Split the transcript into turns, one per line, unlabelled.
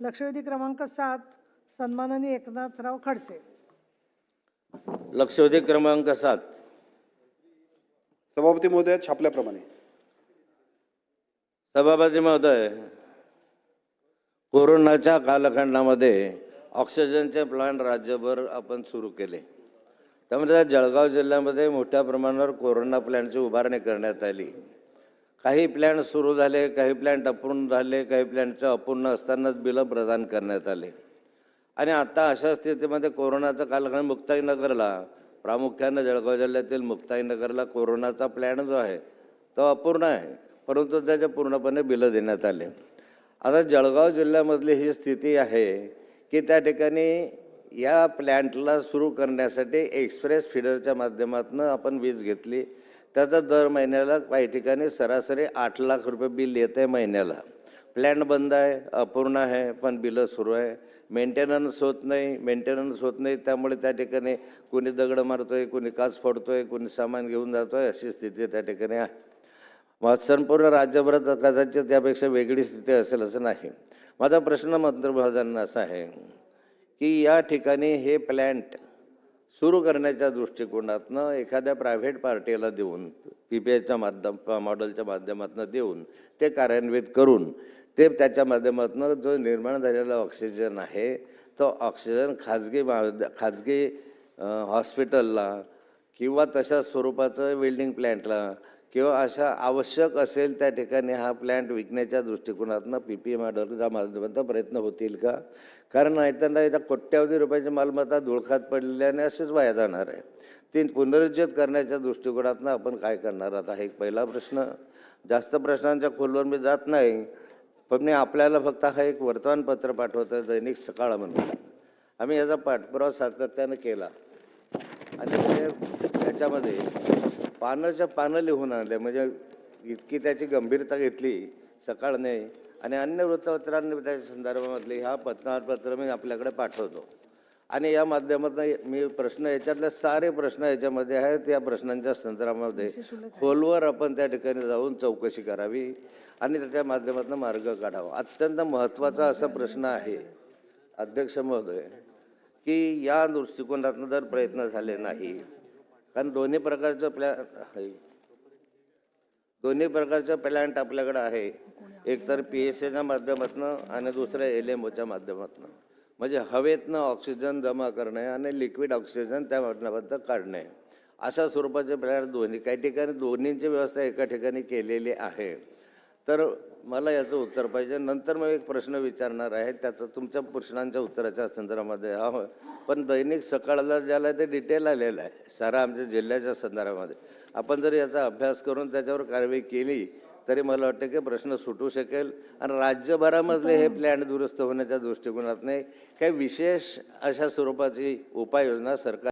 लक्षवेधी क्रमांक सात सन्माननीय एकनाथराव खडसे.
लक्षवेधी क्रमांक सात.
सभापती महोदय छापल्याप्रमाणे.
सभापती महोदय कोरोनाच्या कालखंडामध्ये ऑक्सिजनचे प्लांट राज्यभर आपण सुरू केले. त्यामध्ये त्या जळगाव जिल्ह्यामध्ये मोठ्या प्रमाणावर कोरोना प्लॅनची उभारणी करण्यात आली. काही प्लॅन सुरू झाले काही प्लॅन अपूर्ण झाले काही प्लॅनचे अपूर्ण असतानाच बिलं प्रदान करण्यात आले. आणि आता अशा स्थितीमध्ये कोरोनाचा कालखंड मुक्ताईनगरला प्रामुख्यानं जळगाव जिल्ह्यातील मुक्ताईनगरला कोरोनाचा प्लॅन जो आहे तो अपूर्ण आहे. परंतु त्याचे पूर्णपणे बिलं देण्यात आले. आता जळगाव जिल्ह्यामधली ही स्थिती आहे की त्या ठिकाणी या प्लॅन्टला सुरू करण्यासाठी एक्सप्रेस फिडरच्या माध्यमातून आपण वीज घेतली. त्याचा दर महिन्याला काही ठिकाणी सरासरी आठ लाख रुपये बिल येतं आहे महिन्याला. प्लॅन बंद आहे अपूर्ण आहे पण बिलं सुरू आहे. मेंटेनन्स होत नाही मेंटेनन्स होत नाही त्यामुळे त्या ठिकाणी कोणी दगड मारतोय कोणी काच आहे कोणी सामान घेऊन जातो आहे अशी स्थिती त्या ठिकाणी आहे. मग संपूर्ण राज्यभरात कदाचित त्यापेक्षा वेगळी स्थिती असेल असं नाही. माझा प्रश्न मंत्रिमहोदयांना असा आहे की या ठिकाणी हे प्लॅन्ट सुरू करण्याच्या दृष्टिकोनातनं एखाद्या प्रायव्हेट पार्टीला देऊन पी पी आयच्या माध्यम मॉडेलच्या माध्यमातून देऊन ते कार्यान्वित करून ते त्याच्या माध्यमातून जो निर्माण झालेला ऑक्सिजन आहे तो ऑक्सिजन खाजगी मा खाजगी हॉस्पिटलला किंवा तशा स्वरूपाचं वेल्डिंग प्लॅन्टला किंवा अशा आवश्यक असेल त्या ठिकाणी हा प्लॅन्ट विकण्याच्या दृष्टिकोनातनं पी पी एम ऑर्डरच्या माध्यमातून प्रयत्न होतील का? कारण नाहीतर नाही त्या कोट्यावधी रुपयाची मालमत्ता धुळखात पडलेल्याने असेच वाया जाणार आहे. ती पुनरुज्जीत करण्याच्या दृष्टिकोनातनं आपण काय करणार? आहात हा एक पहिला प्रश्न. जास्त प्रश्नांच्या खोलवर मी जात नाही पण मी आपल्याला फक्त हा एक वर्तमानपत्र पाठवतो आहे दैनिक सकाळ म्हणून. आम्ही याचा पाठपुरावा सातत्यानं केला. आणि त्याच्यामध्ये पानाच्या पानं लिहून आणले. म्हणजे इतकी त्याची गंभीरता घेतली सकाळने. आणि अन्य वृत्तपत्रांनी त्याच्या संदर्भामधले ह्या पत्रपत्र मी आपल्याकडे पाठवतो. आणि या माध्यमातून मी प्रश्न याच्यातले सारे प्रश्न याच्यामध्ये आहेत. या प्रश्नांच्या संदर्भामध्ये खोलवर आपण त्या ठिकाणी जाऊन चौकशी करावी आणि त्याच्या माध्यमातून मार्ग काढावा. अत्यंत महत्त्वाचा असा प्रश्न आहे अध्यक्ष महोदय की या दृष्टिकोनातून जर प्रयत्न झाले नाही कारण दोन्ही प्रकारचं प्लॅ दोन्ही प्रकारचं प्लॅन्ट आपल्याकडं आहे. एकतर पी एस एच्या माध्यमातून आणि दुसरं एल एम ओच्या माध्यमातून. म्हणजे हवेतनं ऑक्सिजन जमा करणे आणि लिक्विड ऑक्सिजन त्या माध्यमातून काढणे. अशा स्वरूपाचे प्लॅन्ट दोन्ही काही ठिकाणी दोन्हींची व्यवस्था एका ठिकाणी केलेली आहे. तर मला याचं उत्तर पाहिजे. नंतर मग एक प्रश्न विचारणार आहे. त्याचं तुमच्या प्रश्नांच्या उत्तराच्या संदर्भामध्ये. हा हो. पण दैनिक सकाळला ज्याला ते डिटेल आलेलं आहे सारा आमच्या जिल्ह्याच्या संदर्भामध्ये. आपण जर याचा अभ्यास करून त्याच्यावर कारवाई केली तरी मला वाटतं की प्रश्न सुटू शकेल. आणि राज्यभरामधले हे प्लॅन दुरुस्त होण्याच्या दृष्टिकोनात नाही काही विशेष अशा स्वरूपाची उपाययोजना सरकार